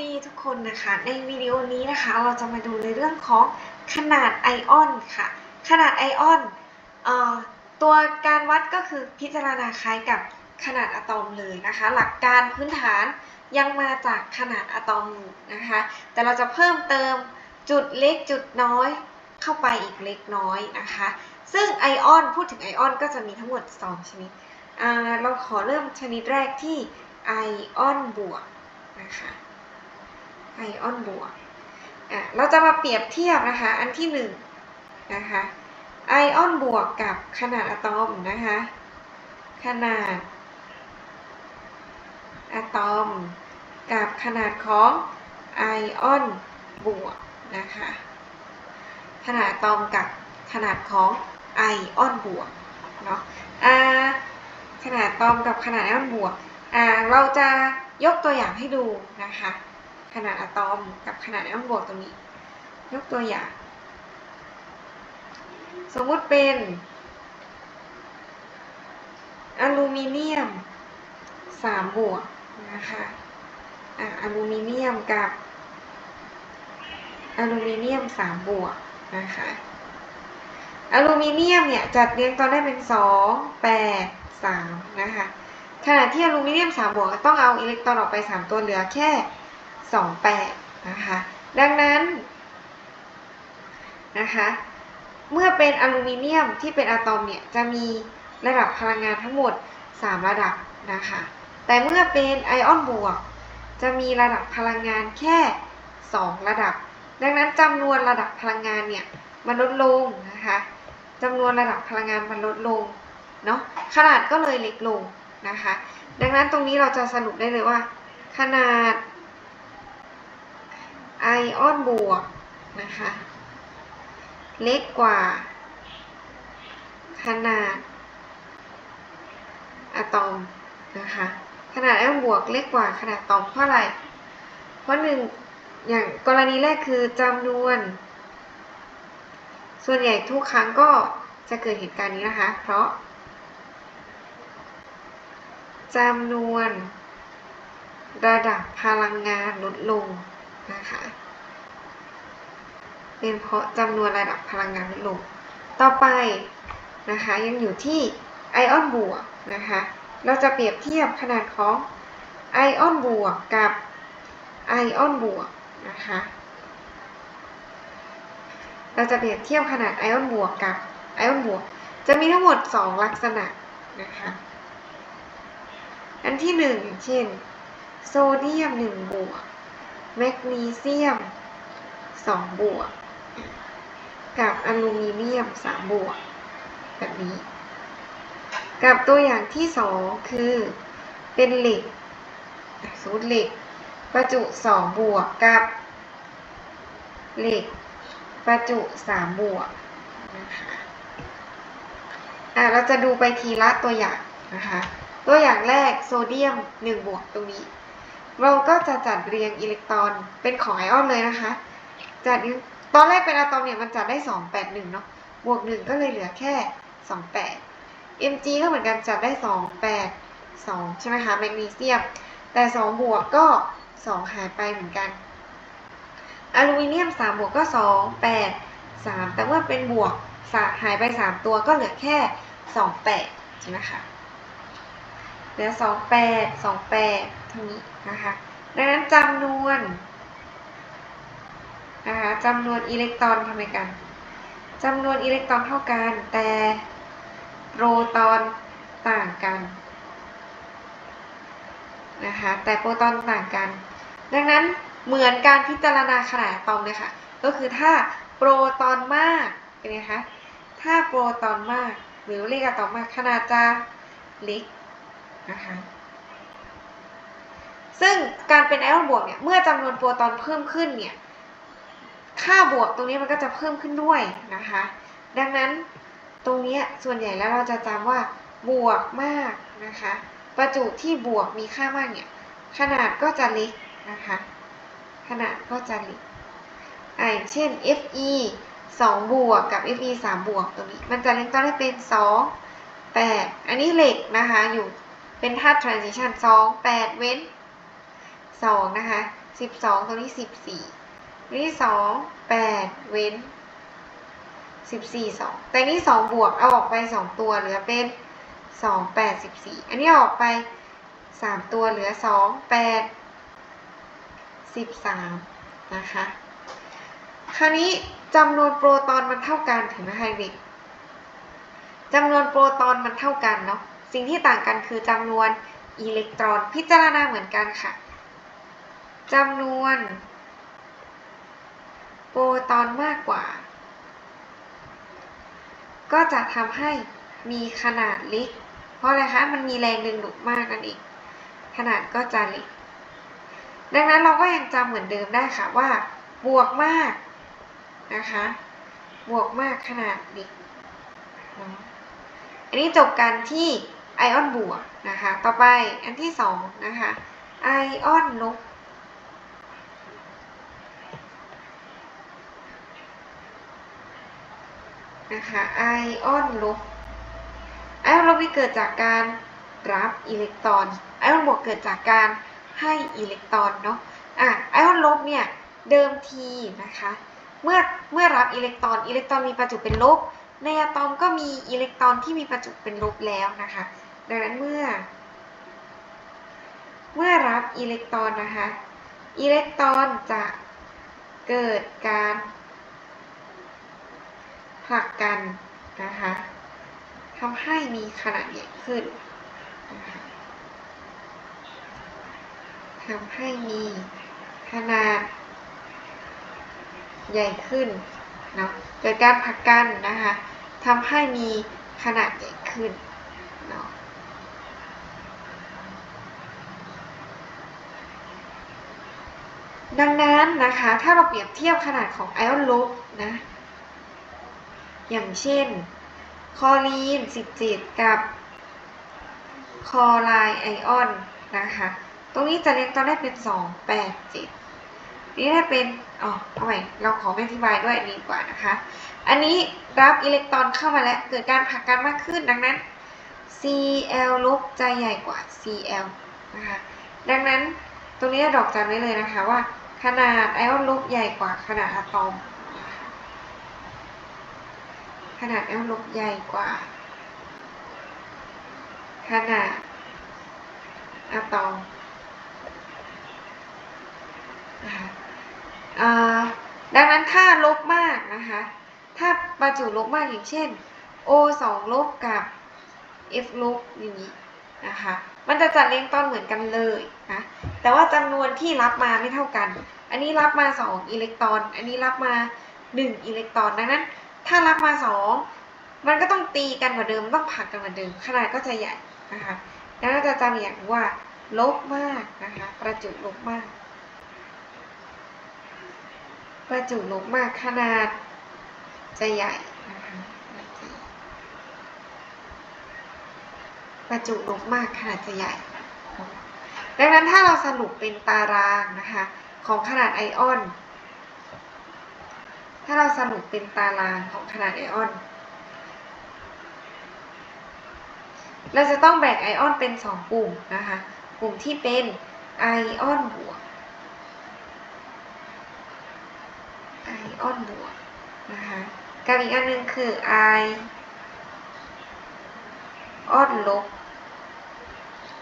ดีทุกคนนะคะ ในวิดีโอนี้นะคะ เราจะมาดูในเรื่องของขนาดไอออนค่ะ ขนาดไอออนอตัวการวัดก็คือพิจารณาคล้ายกับขนาดอะตอมเลยนะคะ หลักการพื้นฐานยังมาจากขนาดอะตอมนะคะ แต่เราจะเพิ่มเติมจุดเล็กจุดน้อยเข้าไปอีกเล็กน้อยนะคะ ซึ่งไอออนพูดถึงไอออนก็จะมีทั้งหมด 2 ชนิดเราขอเริ่มชนิดแรกที่ไอออนบวกนะคะ ไอออนบวกอะเราจะมาเปรียบเทียบนะคะ อันที่1นงนะคะไอออนบวกกับขนาดอะตอมนะคะ ขนาดอะตอม กับขนาดของไอออนบวกนะคะขนาดอะตอมกับขนาดของไอออนบวกเนาะอ่าขนาดอะตอมกับขนาดไอออนบวกอ่าเราจะยกตัวอย่างให้ดูนะคะ ขนาดอะตอมกับขนาดไอออนบวกตรงนี้ ยกตัวอย่าง สมมุติเป็นอลูมิเนียม3บวกนะคะอะอลูมิเนียมกับอลูมิเนียม3บวกนะคะอลูมิเนียมเนี่ยจัดเรียงตอนได้เป็น 2 8 3 นะคะขณะที่อลูมิเนียม3บวกต้องเอาอิเล็กตรอนออกไป 3 ตัวเหลือแค่ 2 8นะคะดังนั้นนะคะเมื่อเป็นอลูมิเนียมที่เป็นอะตอมเนี่ยจะมีระดับพลังงานทั้งหมด 3 ระดับนะคะแต่เมื่อเป็นไอออนบวก จะมีระดับพลังงานแค่ 2 ระดับ ดังนั้นจำนวนระดับพลังงานเนี่ยมันลดลงนะคะจำนวนระดับพลังงานมันลดลงเนาะขนาดก็เลยเล็กลงนะคะดังนั้นตรงนี้เราจะสรุปได้เลยว่า ขนาด ไอออนบวกนะคะ เล็กกว่า ขนาดอะตอมนะคะ ขนาดไอออนบวกเล็กกว่าขนาดอะตอมเพราะอะไร เพราะหนึ่งอย่างกรณีแรกคือจำนวน ส่วนใหญ่ทุกครั้งก็จะเกิดเหตุการณ์นี้นะคะ เพราะจำนวน ระดับพลังงานลดลง นะคะเป็นเพราะจำนวนระดับพลังงานลดลง ต่อไปนะคะยังอยู่ที่ไอออนบวกนะคะ เราจะเปรียบเทียบขนาดของไอออนบวกกับไอออนบวกนะคะ เราจะเปรียบเทียบขนาดไอออนบวกกับไอออนบวก จะมีทั้งหมด 2 ลักษณะนะคะ อันที่ 1 อย่างเช่น โซเดียม1บวก แมกนีเซียม 2 บวก กับอลูมิเนียม 3 บวก แบบนี้ กับตัวอย่างที่ 2 คือ เป็นเหล็กสมมติเหล็ก ประจุ 2 บวกกับ เหล็ก ประจุ 3 บวกนะคะอะเราจะดูไปทีละตัวอย่างนะคะ ตัวอย่างแรกโซเดียม 1 บวกตรงนี้ เราก็จะจัดเรียงอิเล็กตรอนเป็นของไอออนเลยนะคะ จัดตอนแรกเป็นอะตอมเนี่ยมันจัดได้ 2 8 1 เนาะบวก 1 ก็เลยเหลือแค่ 2 8 Mg ก็เหมือนกันจัดได้ 2 8 2 ใช่ไหมคะแมกนีเซียม แต่ 2 บวกก็ 2 หายไปเหมือนกัน อลูมิเนียม 3 บวกก็ 2 8 3 แต่เมื่อเป็นบวกหายไป 3 ตัวก็เหลือแค่ 2 8 ใช่ไหมคะ เหลือ 2 8 2 8เท่านี้นะคะ ดังนั้นจำนวนนะคะจำนวนอิเล็กตรอนทำไมกันจำนวนอิเล็กตรอนเท่ากัน แต่โปรตอนต่างกันนะคะแต่โปรตอนต่างกัน ดังนั้นเหมือนการพิจารณาขนาดอะตอมเลยค่ะ ก็คือถ้าโปรตอนมากเป็นไงคะถ้าโปรตอนมาก หรือเรียกอะตอมมากขนาดจะเล็ก นะคะซึ่งการเป็นไอออนบวกเนี่ยเมื่อจำนวนโปรตอนเพิ่มขึ้นเนี่ยค่าบวกตรงนี้มันก็จะเพิ่มขึ้นด้วยนะคะ ดังนั้นตรงนี้ส่วนใหญ่แล้วเราจะจำว่าบวกมากนะคะ ประจุที่บวกมีค่ามากเนี่ยขนาดก็จะเล็กนะคะ ขนาดก็จะเล็กอ่าอเช่น Fe 2 บวกกับ Fe 3 บวกตรงนี้ มันจะเล็กต้องได้เป็น 2 8 อันนี้เหล็กนะคะอยู่ เป็นธาตุ transition 2 8 เว้น 2 นะคะสิบสองตรงนี้สิบสี่ตัวนี้สองแปดเว้นสิบสี่สองแต่นี้สองบวก เอาออกไปสองตัว เหลือเป็นสองแปดสิบสี่อันนี้ออกไปสามตัว เหลือสองแปดสิบสามนะคะ คราวนี้จำนวนโปรตอนมันเท่ากันถึงนะคะเด็กจำนวนโปรตอนมันเท่ากันเนาะ สิ่งที่ต่างกันคือจำนวนอิเล็กตรอนพิจารณาเหมือนกันค่ะจำนวนโปรตอนมากกว่า ก็จะทำให้มีขนาดเล็ก เพราะอะไรคะ มันมีแรงดึงดูดมากนั่นเอง ขนาดก็จะเล็ก ดังนั้นเราก็ยังจำเหมือนเดิมได้ค่ะว่า บวกมากนะคะ บวกมากขนาดเล็กอันนี้จบกันที่ ไอออนบวกนะคะ ต่อไปอันที่สองนะคะไอออนลบนะคะไอออนลบไอออนลบนี่เกิดจากการรับอิเล็กตรอนไอออนบวกเกิดจากการให้อิเล็กตรอนเนาะอะไอออนลบเนี่ยเดิมทีนะคะเมื่อเมื่อรับอิเล็กตรอนอิเล็กตรอนมีประจุเป็นลบในอะตอมก็มีอิเล็กตรอนที่มีประจุเป็นลบแล้วนะคะ ดังนั้นเมื่อ เมื่อรับอิเล็กตรอนนะคะ อิเล็กตรอนจะเกิดการผลักกันนะคะทำให้มีขนาดใหญ่ขึ้นนะคะทำให้มีขนาดใหญ่ขึ้นเนาะเกิดการผลักกันนะคะทำให้มีขนาดใหญ่ขึ้นเนาะ ดังนั้นนะคะถ้าเราเปรียบเทียบขนาดของไอออนลบนะ อย่างเช่นคลอรีน 17 กับคลอไรด์ไอออนนะคะ ตรงนี้จะเรียงตอนได้เป็น 2 8 7 นี่ได้เป็นอ๋อเอาใหม่เราขออธิบายด้วยอันนี้ดีกว่านะคะ อันนี้รับอิเล็กตรอนเข้ามาแล้ว เกิดการผลักกันมากขึ้นดังนั้น Cl ลบจะใหญ่กว่า Cl นะคะ ดังนั้นตรงนี้ดอกจันไว้เลยนะคะว่า ขนาดไอออนลบใหญ่กว่าขนาดอะตอม ขนาดไอออนลบใหญ่กว่า ขนาดอะตอมนะคะดังนั้นถ้าลบมากนะคะ ถ้าประจุลบมากอย่างเช่น O 2ลบกับ F ลบอย่างนี้ นะคะ มันจะจัดเรียงตอนเหมือนกันเลยนะ แต่ว่าจำนวนที่รับมาไม่เท่ากัน อันนี้รับมา 2 อิเล็กตรอน อันนี้รับมา 1 อิเล็กตรอน ดังนั้น ถ้ารับมา 2 มันก็ต้องตีกันเหมือนเดิม ต้องผลักกันเหมือนเดิม ขนาดก็จะใหญ่นะคะ ดังนั้นจะจำอย่างว่าลบมากนะคะ ประจุลบมาก ประจุลบมากขนาดจะใหญ่นะคะ ประจุลบมากขนาดจะใหญ่ ดังนั้นถ้าเราสรุปเป็นตารางนะคะของขนาดไอออน ถ้าเราสรุปเป็นตารางของขนาดไอออน เราจะต้องแบ่งไอออนเป็นสองกลุ่มนะคะ กลุ่มที่เป็นไอออนบวก ไอออนบวกนะคะกับอีกอันหนึงคือไอออนลบ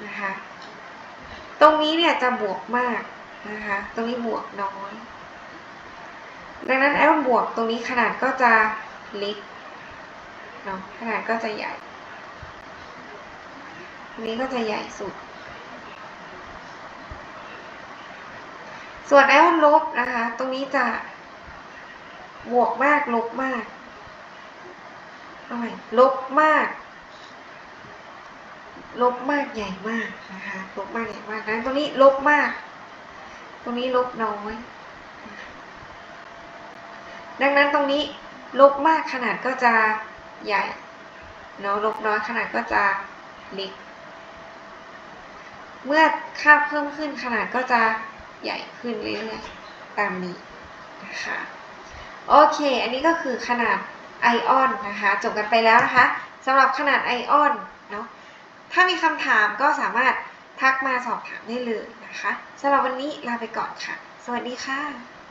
นะคะ ตรงนี้เนี่ยจะบวกมากนะคะ ตรงนี้บวกน้อย ดังนั้นไอออนบวกตรงนี้ขนาดก็จะเล็กเนาะขนาดก็จะใหญ่ตรงนี้ก็จะใหญ่สุด ส่วนไอออนลบนะคะ ตรงนี้จะบวกมากลบมากเอาใหม่ลบมาก ลบมากใหญ่มากนะคะลบมากใหญ่มากนั้นตรงนี้ลบมาก ตรงนี้ลบน้อยดังนั้นตรงนี้ลบมากขนาดก็จะใหญ่เนาะลบน้อยขนาดก็จะเล็ก เมื่อค่าเพิ่มขึ้นขนาดก็จะใหญ่ขึ้นเรื่อยๆตามนี้นะคะโอเค อันนี้ก็คือขนาดไอออนนะคะจบกันไปแล้วนะคะสำหรับขนาดไอออน ถ้ามีคำถามก็สามารถทักมาสอบถามได้เลยนะคะสำหรับวันนี้ลาไปก่อนค่ะ สวัสดีค่ะ